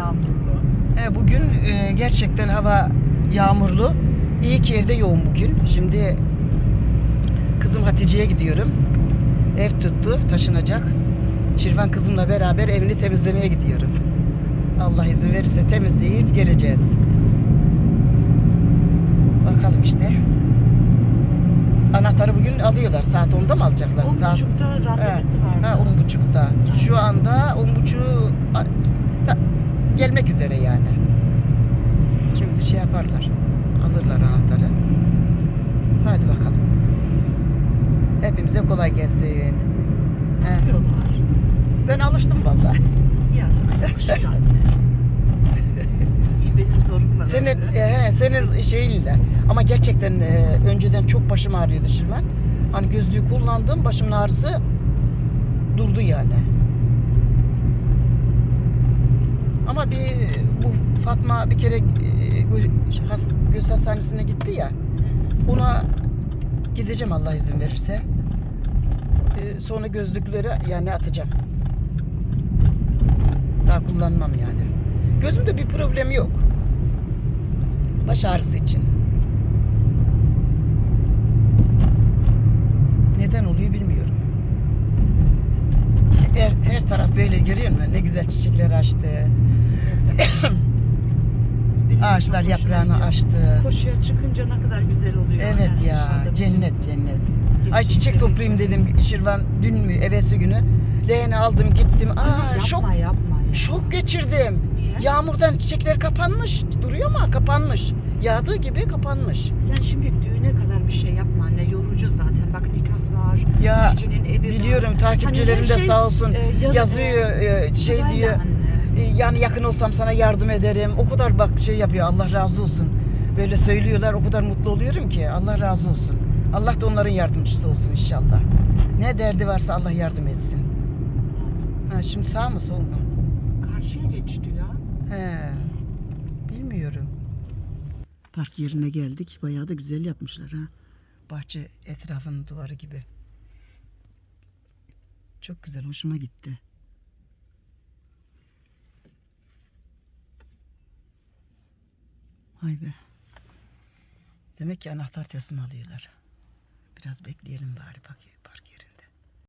Yağmurlu. He, bugün e, gerçekten hava yağmurlu. İyi ki evde yoğun bugün. Şimdi kızım Hatice'ye gidiyorum. Ev tuttu, taşınacak. Şirvan kızımla beraber evini temizlemeye gidiyorum. Allah izin verirse temizleyip geleceğiz. Bakalım işte. Anahtarı bugün alıyorlar. Saat 10'da mı alacaklar? On Saat buçukta randevusu var. Ha, on buçukta. Şu anda on buçuğu a- ta- gelmek üzere yani. Şimdi şey yaparlar. Alırlar anahtarı. Hadi bakalım. Hepimize kolay gelsin. He, Yapıyorlar. ben alıştım vallahi. Ya sana yakışıyor anne. İyi benim zorumla. Senin e, he, senin şeyinle. Ama gerçekten e, önceden çok başım ağrıyordu Şirvan. Hani gözlüğü kullandım, başımın ağrısı durdu yani. Ama bir bu Fatma bir kere e, göz hastanesine gitti ya. Ona gideceğim Allah izin verirse. E, sonra gözlükleri yani atacağım. Daha kullanmam yani. Gözümde bir problem yok. Baş ağrısı için. Neden oluyor bilmiyorum. Her, her taraf böyle görüyor musun? Ne güzel çiçekler açtı. Ağaçlar yaprağını açtı. Koşuya çıkınca ne kadar güzel oluyor. Evet Yani ya dışarıda cennet cennet. Ay çiçek toplayayım dedim Şirvan dün mü evesi günü. Leğeni aldım gittim. Aa yapma şok yapma. ya. şok geçirdim. Niye? Yağmurdan çiçekler kapanmış. Duruyor ama kapanmış. Yağdığı gibi kapanmış. Sen şimdi düğüne kadar bir şey yapma anne. Yorucu zaten. Bak nikah var. Ya evi var. biliyorum takipçilerim Hani de şey, sağ olsun e, yazıyor e, şey diyor. anne. E, Yani yakın olsam sana yardım ederim. O kadar bak şey yapıyor. Allah razı olsun. Böyle söylüyorlar. O kadar mutlu oluyorum ki. Allah razı olsun. Allah da onların yardımcısı olsun inşallah. Ne derdi varsa Allah yardım etsin. Ha, şimdi sağ mı sol mu? Karşıya geçti ya. He. Bilmiyorum. Park yerine geldik. Bayağı da güzel yapmışlar ha. Bahçe etrafının duvarı gibi. Çok güzel. Hoşuma gitti. Vay be. Demek ki anahtar teslim alıyorlar. Biraz bekleyelim bari bakayım.